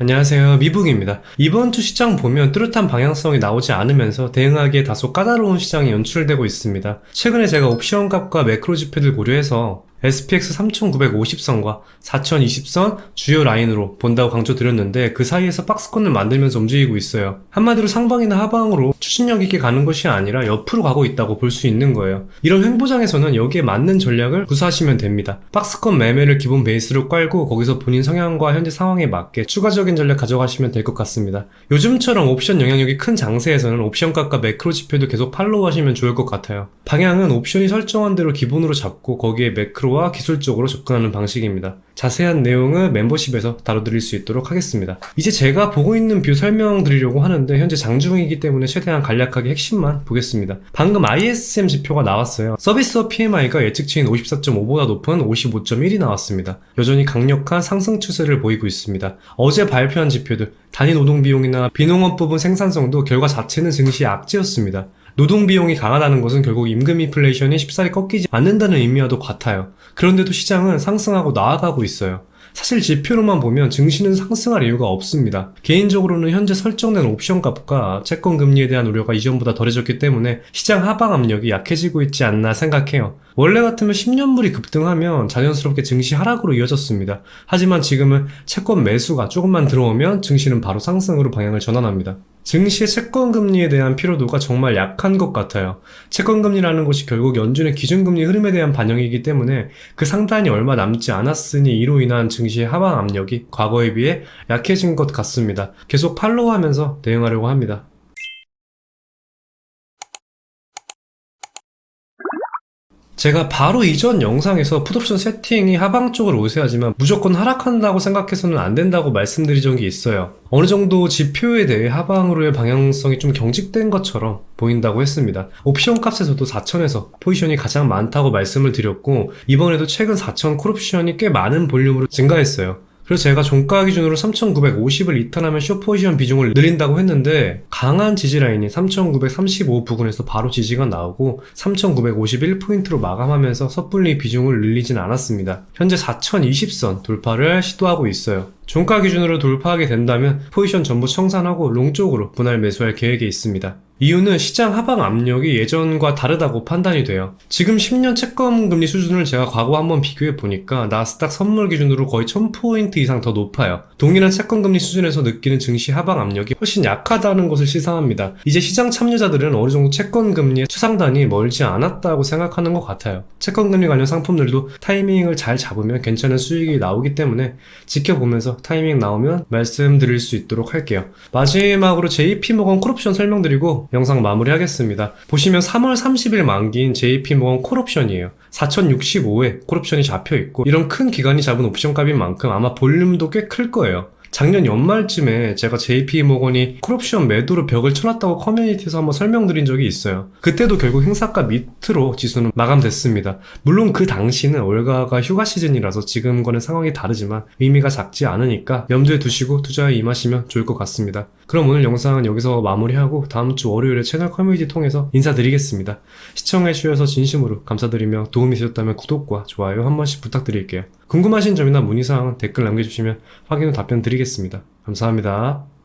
안녕하세요. 미북입니다. 이번 주 시장 보면 뚜렷한 방향성이 나오지 않으면서 대응하기에 다소 까다로운 시장이 연출되고 있습니다. 최근에 제가 옵션 값과 매크로 지표들 고려해서 SPX 3950선과 4020선 주요 라인으로 본다고 강조드렸는데 그 사이에서 박스권을 만들면서 움직이고 있어요. 한마디로 상방이나 하방으로 추진력 있게 가는 것이 아니라 옆으로 가고 있다고 볼 수 있는 거예요. 이런 횡보장에서는 여기에 맞는 전략을 구사하시면 됩니다. 박스권 매매를 기본 베이스로 깔고 거기서 본인 성향과 현재 상황에 맞게 추가적인 전략 가져가시면 될 것 같습니다. 요즘처럼 옵션 영향력이 큰 장세에서는 옵션값과 매크로 지표도 계속 팔로우 하시면 좋을 것 같아요. 방향은 옵션이 설정한 대로 기본으로 잡고 거기에 매크로 와 기술적으로 접근하는 방식입니다. 자세한 내용은 멤버십에서 다뤄드릴 수 있도록 하겠습니다. 이제 제가 보고 있는 뷰 설명드리려고 하는데 현재 장중이기 때문에 최대한 간략하게 핵심만 보겠습니다. 방금 ISM 지표가 나왔어요. 서비스업 PMI가 예측치인 54.5보다 높은 55.1이 나왔습니다. 여전히 강력한 상승 추세를 보이고 있습니다. 어제 발표한 지표들, 단위 노동 비용이나 비농업 부분 생산성도 결과 자체는 증시 악재였습니다. 노동 비용이 강하다는 것은 결국 임금 인플레이션이 쉽사리 꺾이지 않는다는 의미와도 같아요. 그런데도 시장은 상승하고 나아가고 있어요. 사실 지표로만 보면 증시는 상승할 이유가 없습니다. 개인적으로는 현재 설정된 옵션 값과 채권 금리에 대한 우려가 이전보다 덜해졌기 때문에 시장 하방 압력이 약해지고 있지 않나 생각해요. 원래 같으면 10년물이 급등하면 자연스럽게 증시 하락으로 이어졌습니다. 하지만 지금은 채권 매수가 조금만 들어오면 증시는 바로 상승으로 방향을 전환합니다. 증시의 채권 금리에 대한 피로도가 정말 약한 것 같아요. 채권 금리라는 것이 결국 연준의 기준금리 흐름에 대한 반영이기 때문에 그 상단이 얼마 남지 않았으니 이로 인한 증시의 하방 압력이 과거에 비해 약해진 것 같습니다. 계속 팔로우하면서 대응하려고 합니다. 제가 바로 이전 영상에서 풋옵션 세팅이 하방 쪽으로 우세하지만 무조건 하락한다고 생각해서는 안 된다고 말씀드린 적이 있어요. 어느 정도 지표에 대해 하방으로의 방향성이 좀 경직된 것처럼 보인다고 했습니다. 옵션 값에서도 4천에서 포지션이 가장 많다고 말씀을 드렸고 이번에도 최근 4천 콜옵션이 꽤 많은 볼륨으로 증가했어요. 그래서 제가 종가 기준으로 3,950을 리턴하면 쇼 포지션 비중을 늘린다고 했는데 강한 지지 라인이 3,935 부근에서 바로 지지가 나오고 3,951포인트로 마감하면서 섣불리 비중을 늘리진 않았습니다. 현재 4,020선 돌파를 시도하고 있어요. 종가 기준으로 돌파하게 된다면 포지션 전부 청산하고 롱 쪽으로 분할 매수할 계획에 있습니다. 이유는 시장 하방 압력이 예전과 다르다고 판단이 돼요. 지금 10년 채권 금리 수준을 제가 과거 한번 비교해 보니까 나스닥 선물 기준으로 거의 1000포인트 이상 더 높아요. 동일한 채권 금리 수준에서 느끼는 증시 하방 압력이 훨씬 약하다는 것을 시사합니다. 이제 시장 참여자들은 어느 정도 채권 금리의 추상단이 멀지 않았다고 생각하는 것 같아요. 채권 금리 관련 상품들도 타이밍을 잘 잡으면 괜찮은 수익이 나오기 때문에 지켜보면서 타이밍 나오면 말씀드릴 수 있도록 할게요. 마지막으로 JP모건 콜옵션 설명드리고 영상 마무리하겠습니다. 보시면 3월 30일 만기인 JP모건 콜옵션이에요. 4065에 콜옵션이 잡혀 있고 이런 큰 기간이 잡은 옵션 값인 만큼 아마 볼륨도 꽤 클 거예요. 작년 연말쯤에 제가 JP모건이 콜옵션 매도로 벽을 쳐놨다고 커뮤니티에서 한번 설명드린 적이 있어요. 그때도 결국 행사가 밑으로 지수는 마감됐습니다. 물론 그 당시는 월가가 휴가 시즌이라서 지금과는 상황이 다르지만 의미가 작지 않으니까 염두에 두시고 투자에 임하시면 좋을 것 같습니다. 그럼 오늘 영상은 여기서 마무리하고 다음 주 월요일에 채널 커뮤니티 통해서 인사드리겠습니다. 시청해주셔서 진심으로 감사드리며 도움이 되셨다면 구독과 좋아요 한 번씩 부탁드릴게요. 궁금하신 점이나 문의사항은 댓글 남겨주시면 확인 후 답변 드리겠습니다. 감사합니다.